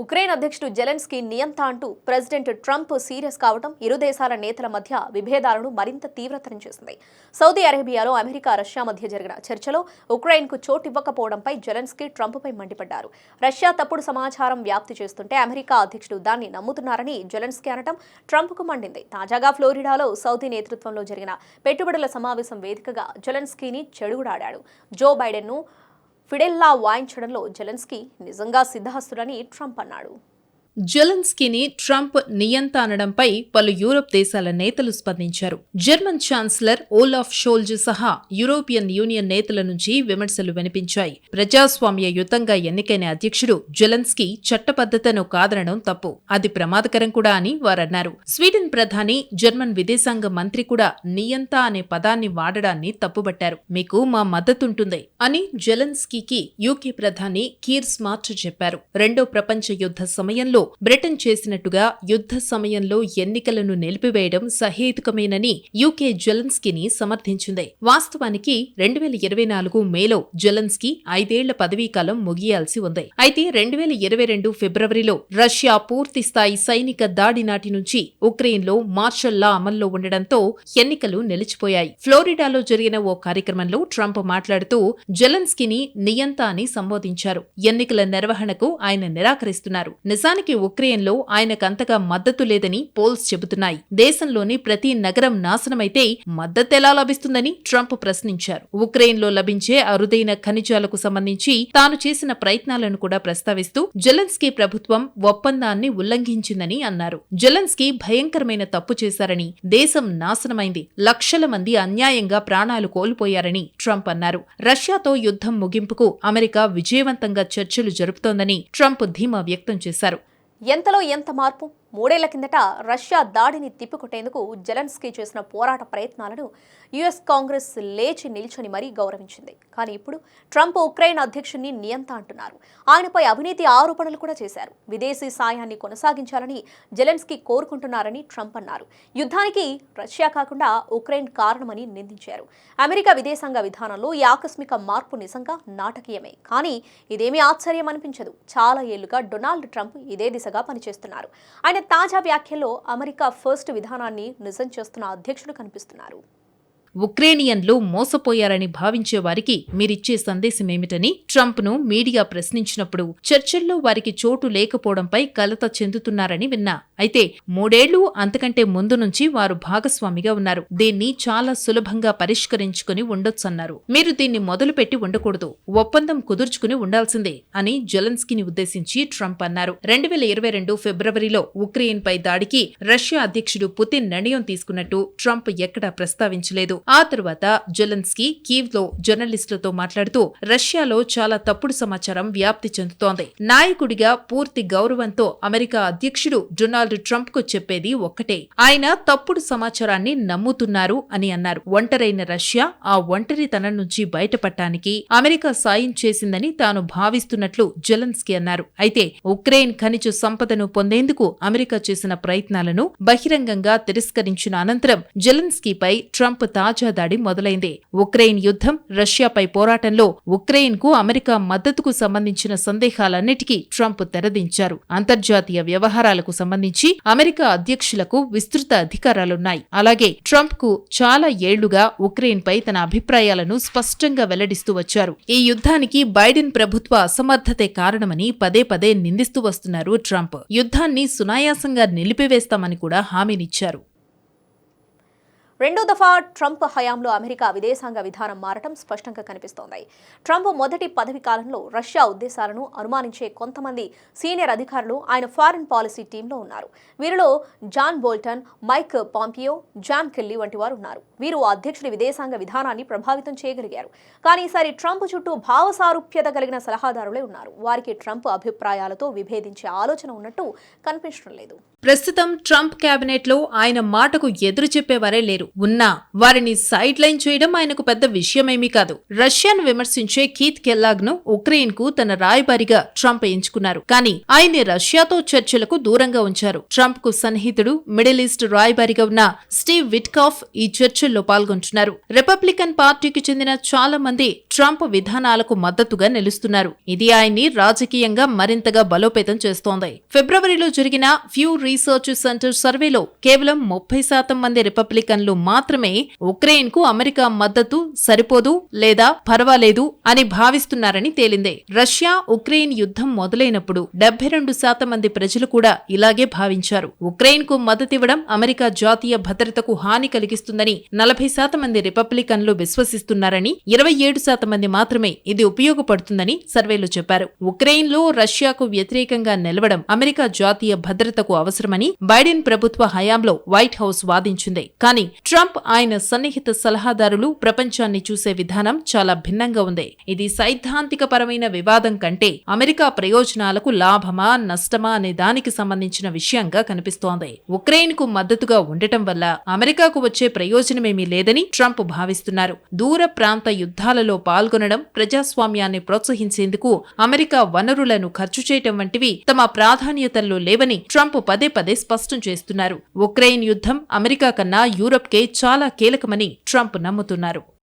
Ukraine అధ్యక్షుడు Zelensky నియంత అంటూ ప్రెసిడెంట్ ట్రంప్ సీరియస్ కావడం ఇరు దేశాల నేతల మధ్య విభేదాలను మరింత తీవ్రతరం చేసింది. సౌదీ అరేబియాలో అమెరికా రష్యా మధ్య జరిగిన చర్చలో ఉక్రెయిన్కు చోటు ఇవ్వకపోవడంపై జెలెన్స్కీ ట్రంప్పై మండిపడ్డారు. రష్యా తప్పుడు సమాచారం వ్యాప్తి చేస్తుంటే అమెరికా అధ్యక్షుడు దాన్ని నమ్ముతున్నారని జెలెన్స్కీ అనడం ట్రంప్కు మండింది. తాజాగా ఫ్లోరిడాలో సౌదీ నేతృత్వంలో జరిగిన పెట్టుబడుల సమావేశం వేదికగా జెలెన్స్కీని చెడుగుడాడాడు జో బైడెన్ను ఫిడెల్లా వాయించడంలో జెలెన్స్కీ నిజంగా సిద్ధహస్తుడని ట్రంప్ అన్నాడు. జెలెన్స్కీని ట్రంప్ నియంత అనడంపై పలు యూరోప్ దేశాల నేతలు స్పందించారు. జర్మన్ ఛాన్సలర్ ఓలాఫ్ షోల్జ్ సహా యూరోపియన్ యూనియన్ నేతల నుంచి విమర్శలు వినిపించాయి. ప్రజాస్వామ్య యుతంగా ఎన్నికైన అధ్యక్షుడు జెలెన్స్కీ చట్టబద్ధతను కాదనడం తప్పు. అది ప్రమాదకరం కూడా అని వారన్నారు. స్వీడన్ ప్రధాని జర్మన్ విదేశాంగ మంత్రి కూడా నియంత అనే పదాన్ని వాడడాన్ని తప్పుబట్టారు. మీకు మా మద్దతుంటుంది అని జెలెన్స్కీకి యూకే ప్రధాని కీర్ స్మార్ట్ చెప్పారు. రెండో ప్రపంచ యుద్ధ సమయంలో బ్రిటన్ చేసినట్టుగా యుద్ధ సమయంలో ఎన్నికలను నిలిపివేయడం సహేతుకమేనని యూకే జెలెన్స్కీని సమర్థించింది. వాస్తవానికి రెండు వేల ఇరవై నాలుగు మేలో జెలెన్స్కీ ఐదేళ్ళ పదవీకాలం ముగియాల్సి ఉంది. అయితే రెండు వేల ఇరవై రెండు ఫిబ్రవరిలో రష్యా పూర్తి స్థాయి సైనిక దాడి నాటి నుంచి ఉక్రెయిన్లో మార్షల్ లా అమల్లో ఉండడంతో ఎన్నికలు నిలిచిపోయాయి. ఫ్లోరిడాలో జరిగిన ఓ కార్యక్రమంలో ట్రంప్ మాట్లాడుతూ జెలెన్స్కీని నియంత అని సంబోధించారు. ఎన్నికల నిర్వహణకు ఆయన నిరాకరిస్తున్నారు. నిజానికి ఉక్రెయిన్లో ఆయనకంతగా మద్దతు లేదని పోల్స్ చెబుతున్నాయి. దేశంలోని ప్రతి నగరం నాశనమైతే మద్దతెలా లభిస్తుందని ట్రంప్ ప్రశ్నించారు. ఉక్రెయిన్లో లభించే అరుదైన ఖనిజాలకు సంబంధించి తాను చేసిన ప్రయత్నాలను కూడా ప్రస్తావిస్తూ జెలెన్స్కీ ప్రభుత్వం ఒప్పందాన్ని ఉల్లంఘించిందని అన్నారు. జెలెన్స్కీ భయంకరమైన తప్పు చేశారని దేశం నాశనమైంది లక్షల మంది అన్యాయంగా ప్రాణాలు కోల్పోయారని ట్రంప్ అన్నారు. రష్యాతో యుద్ధం ముగింపుకు అమెరికా విజయవంతంగా చర్చలు జరుపుతోందని ట్రంప్ ధీమా వ్యక్తం చేశారు. ఎంతలో ఎంత మార్పు? మూడేళ్ళ కిందట రష్యా దాడిని తిప్పికొట్టేందుకు జెలెన్స్కీ చేసిన పోరాట ప్రయత్నాలను యుఎస్ కాంగ్రెస్ లేచి నిల్చొని మరీ గౌరవించింది. కానీ ఇప్పుడు ట్రంప్ ఉక్రెయిన్ అధ్యక్షుడిని నియంత అంటున్నారు. ఆయనపై అవినీతి ఆరోపణలు కూడా చేశారు. విదేశీ సాయాన్ని కొనసాగించాలని జెలెన్స్కీ కోరుకుంటున్నారని ట్రంప్ అన్నారు. యుద్ధానికి రష్యా కాకుండా ఉక్రెయిన్ కారణమని నిందించారు. అమెరికా విదేశాంగ విధానంలో ఈ ఆకస్మిక మార్పు నిజంగా నాటకీయమే. కానీ ఇదేమీ ఆశ్చర్యం అనిపించదు చాలా ఏళ్ళుగా డొనాల్డ్ ట్రంప్ ఇదే దిశగా పనిచేస్తున్నారు. ఆయన తాజా వ్యాఖ్యల్లో అమెరికా ఫస్ట్ విధానాన్ని నిజం చేస్తున్న అధ్యక్షుడు కనిపిస్తున్నారు. ఉక్రేనియన్లు మోసపోయారని భావించే వారికి మీరిచ్చే సందేశమేమిటని ట్రంప్ను మీడియా ప్రశ్నించినప్పుడు చర్చల్లో వారికి చోటు లేకపోవడంపై కలత చెందుతున్నారని విన్నా. అయితే మూడేళ్ళు అంతకంటే ముందు నుంచి వారు భాగస్వామిగా ఉన్నారు. దీన్ని చాలా సులభంగా పరిష్కరించుకుని ఉండొచ్చన్నారు. మీరు దీన్ని మొదలుపెట్టి ఉండకూడదు. ఒప్పందం కుదుర్చుకుని ఉండాల్సిందే అని జెలెన్స్కీని ఉద్దేశించి ట్రంప్ అన్నారు. రెండు వేల ఇరవై రెండు ఫిబ్రవరిలో ఉక్రెయిన్పై దాడికి రష్యా అధ్యక్షుడు పుతిన్ నిర్ణయం తీసుకున్నట్టు ట్రంప్ ఎక్కడా ప్రస్తావించలేదు. ఆ తర్వాత జెలెన్స్కీ కీవ్లో జర్నలిస్టులతో మాట్లాడుతూ రష్యాలో చాలా తప్పుడు సమాచారం వ్యాప్తి చెందుతోంది. నాయకుడిగా పూర్తి గౌరవంతో అమెరికా అధ్యక్షుడు డొనాల్డ్ ట్రంప్కు చెప్పేది ఒక్కటే. ఆయన తప్పుడు సమాచారాన్ని నమ్ముతున్నారు అని అన్నారు. ఒంటరైన రష్యా ఆ ఒంటరితనం నుంచి బయటపడటానికి అమెరికా సాయం చేసిందని తాను భావిస్తున్నట్లు జెలెన్స్కీ అన్నారు. అయితే ఉక్రెయిన్ ఖనిజ సంపదను పొందేందుకు అమెరికా చేసిన ప్రయత్నాలను బహిరంగంగా తిరస్కరించిన అనంతరం జెలెన్స్కీపై ట్రంప్ తాజా దాడి మొదలైంది. ఉక్రెయిన్ యుద్ధం రష్యాపై పోరాటంలో ఉక్రెయిన్కు అమెరికా మద్దతుకు సంబంధించిన సందేహాలన్నిటికీ ట్రంప్ తెరదించారు. అంతర్జాతీయ వ్యవహారాలకు సంబంధించి అమెరికా అధ్యక్షులకు విస్తృత అధికారాలున్నాయి. అలాగే ట్రంప్కు చాలా ఏళ్ళుగా ఉక్రెయిన్ పై తన అభిప్రాయాలను స్పష్టంగా వెల్లడిస్తూ వచ్చారు. ఈ యుద్ధానికి బైడెన్ ప్రభుత్వ అసమర్థతే కారణమని పదే పదే నిందిస్తూ వస్తున్నారు ట్రంప్. యుద్ధాన్ని సునాయాసంగా నిలిపివేస్తామని కూడా హామీనిచ్చారు. రెండో దఫా ట్రంప్ హయాంలో అమెరికా విదేశాంగ విధానం మారటం స్పష్టంగా కనిపిస్తోంది. ట్రంప్ మొదటి పదవి కాలంలో రష్యా ఉద్దేశాలను అనుమానించే కొంతమంది సీనియర్ అధికారులు ఆయన ఫారిన్ పాలసీ టీంలో ఉన్నారు. వీరిలో John Bolton Mike Pompeo John Kelly వంటి వారు ఉన్నారు. వీరు అధ్యక్షుడి విదేశాంగ విధానాన్ని ప్రభావితం చేయగలిగారు. కానీ ఈసారి ట్రంప్ చుట్టూ భావసారూప్యత కలిగిన సలహాదారులే ఉన్నారు. వారికి ట్రంప్ అభిప్రాయాలతో విభేదించే ఆలోచన ఉన్నట్టు కనిపించడం లేదు. ప్రస్తుతం ట్రంప్ కేబినెట్లో ఆయన మాటకు ఎదురు చెప్పేవారే లేరు. ఉన్నా వారిని సైడ్ లైన్ చేయడం ఆయనకు పెద్ద విషయమేమీ కాదు. రష్యాను విమర్శించే కీత్ కెల్లాగ్ను ఉక్రెయిన్కు తన రాయబారిగా ట్రంప్ ఎంచుకున్నారు. కానీ ఆయన్ని రష్యాతో చర్చలకు దూరంగా ఉంచారు. ట్రంప్కు సన్నిహితుడు మిడిల్ ఈస్ట్ రాయబారిగా ఉన్న స్టీవ్ విట్కాఫ్ ఈ చర్చల్లో పాల్గొంటున్నారు. రిపబ్లికన్ పార్టీకి చెందిన చాలా మంది ట్రంప్ విధానాలకు మద్దతుగా నిలుస్తున్నారు. ఇది ఆయన్ని రాజకీయంగా మరింతగా బలోపేతం చేస్తోంది. ఫిబ్రవరిలో జరిగిన ఫ్యూ రీసెర్చ్ సెంటర్ సర్వేలో కేవలం ముప్పై శాతం మంది రిపబ్లికన్లు మాత్రమే ఉక్రెయిన్కు అమెరికా మద్దతు సరిపోదు లేదా పర్వాలేదు అని భావిస్తున్నారని తేలింది. రష్యా ఉక్రెయిన్ యుద్ధం మొదలైనప్పుడు డెబ్బై రెండు శాతం మంది ప్రజలు కూడా ఇలాగే భావించారు. ఉక్రెయిన్కు మద్దతివ్వడం అమెరికా జాతీయ భద్రతకు హాని కలిగిస్తుందని నలభై శాతం మంది రిపబ్లికన్లు విశ్వసిస్తున్నారని ఇరవై ఏడు శాతం మంది మాత్రమే ఇది ఉపయోగపడుతుందని సర్వేలు చెప్పారు. ఉక్రెయిన్లో రష్యాకు వ్యతిరేకంగా నిలవడం అమెరికా జాతీయ భద్రతకు అవసరమని బైడెన్ ప్రభుత్వ హయాంలో వైట్ హౌస్ వాదించింది. కానీ ట్రంప్ ఆయన సన్నిహిత సలహాదారులు ప్రపంచాన్ని చూసే విధానం చాలా భిన్నంగా ఉంది. ఇది సైద్ధాంతిక పరమైన వివాదం కంటే అమెరికా ప్రయోజనాలకు లాభమా నష్టమా అనే దానికి సంబంధించిన విషయంగా కనిపిస్తోంది. ఉక్రెయిన్కు మద్దతుగా ఉండటం వల్ల అమెరికాకు వచ్చే ప్రయోజనమేమీ లేదని ట్రంప్ భావిస్తున్నారు. దూర ప్రాంత యుద్ధాలలో పాల్గొనడం ప్రజాస్వామ్యాన్ని ప్రోత్సహించేందుకు అమెరికా వనరులను ఖర్చు చేయటం వంటివి తమ ప్రాధాన్యతల్లో లేవని ట్రంప్ పదే పదే స్పష్టం చేస్తున్నారు. ఉక్రెయిన్ యుద్ధం అమెరికా కన్నా యూరప్కే చాలా కీలకమని ట్రంప్ నమ్ముతున్నారు.